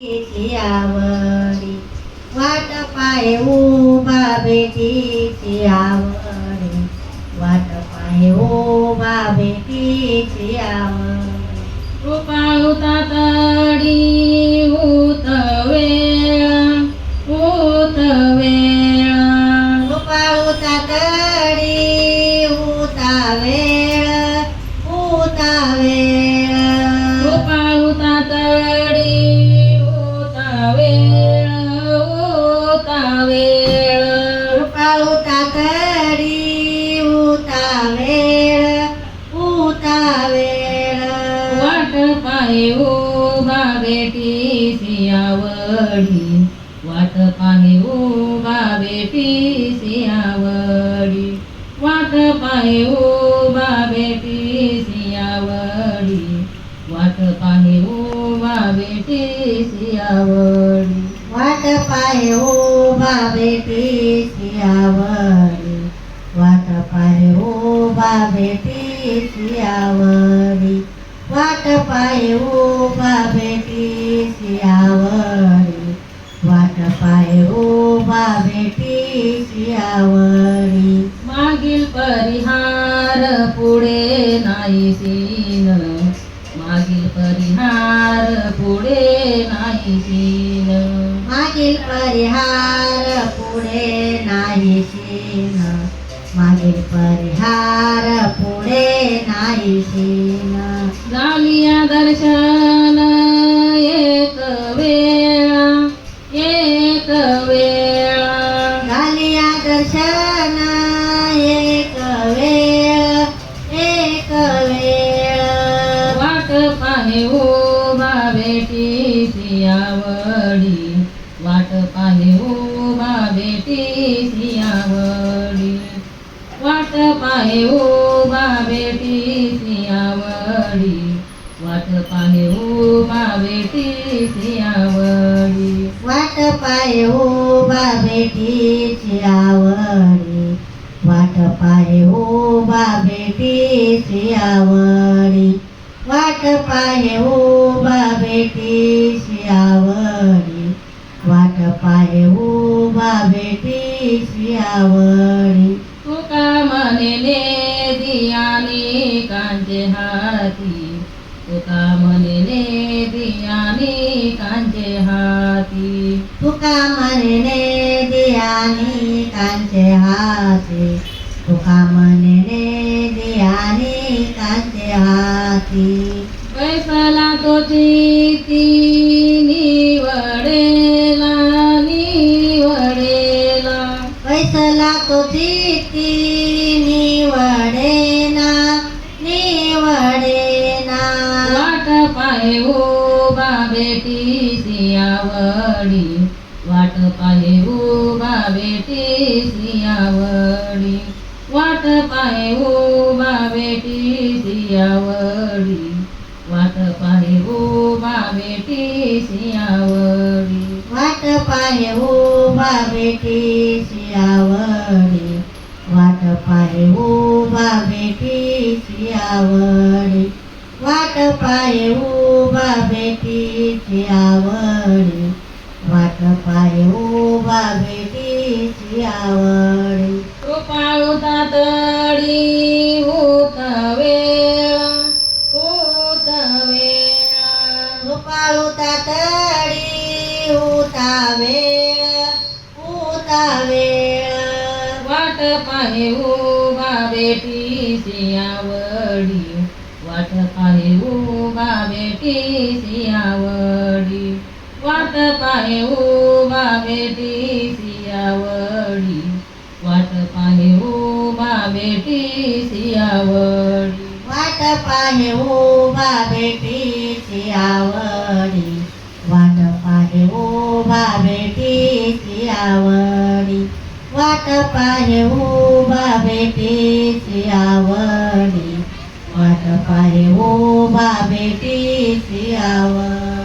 કેટલી આવડી વાટ પાએ ઊભા બેઠી આવડી વાટ પાએ ઊભા બેઠી આવડી રૂપાળુ તાતડી ઉતવે ઉતવે. રૂપાળુ તાતડી ઉતાવે ઉતાવે. રૂપાળુ તાતડી वेळ ऊत वेळ. वेळ कृपाळूता तडी उता वेळ उता वेळ. वाट पाहे उभा बेटी सियावडी वाट पाहे उभा बेटी सियावडी वाट पाहे उभा बेटी सियावडी वाट पाहे उभा बेटी आवडी. वाट पाहे ओ बाबे तेची आवडी. वाट पाहे ओ बाबे तेची आवडी. वाट पाहे ओ बाबे तेची आवडी. वाट पाहे ओ बाबे तेची आवडी. मागील परिहार पुढे नाहीसी. नाही सीन मागील परिहार पुढे नाही शीन मागील परिहार पुढे नाही शीन झालिया दर्शन एक वेळा एक वेळा. झालिया दर्शन एक वेळ एक वेळ. वाट पाहे उभा बेटी सियावडी वाट पाहे उभा बेटी सियावडी. वाट पाहे उभा बेटी सियावडी वाट पाहे उभा बेटी सियावडी. वाट पाय उभा बेटीची आवडी वाट पाय उभा बेटीची आवडी वाट पाय उभा बेटी आवडी वाट पाय बेटीची आवडी तुका म्हणले दियानी कांचे हाती. तुका म्हणले दियानी कांचे हाती. तुका म्हणणे दियानी कांचे हाती. तुका म्हणणे दियानी कांचे हाती. बैसला तो पाहे हो उभा बेटी सियावडी वाट पाहे हो उभा बेटी सियावडी वाट पाहे हो उभा बेटी सियावडी वाट पाहे उभा बेटी सियावडी वाट पाहे उभा बेटी सियावडी वाट पाहे उभा बेटी सियावडी वाट पाहे उभा बेटीची आवडी. वाट पाय उभा बेटीची आवडी कृपाळू तातडी होत वेळा होत वेळा. कृपाळू तातडी होता वेळा होता वेळा. वाट पाय उभा बेटी पाहे उभा बेटी सियावडी वाट पाहे उभा बेटी सियावडी वाट पाहे उभा बेटी सियावडी वाट पाहे उभा बेटीची आवडी. वाट पाहे उभा बेटीची आवडी. वाट पाहे उभा बेटीची आवडी. प्रकारे ओ हो बा बेटी सियावर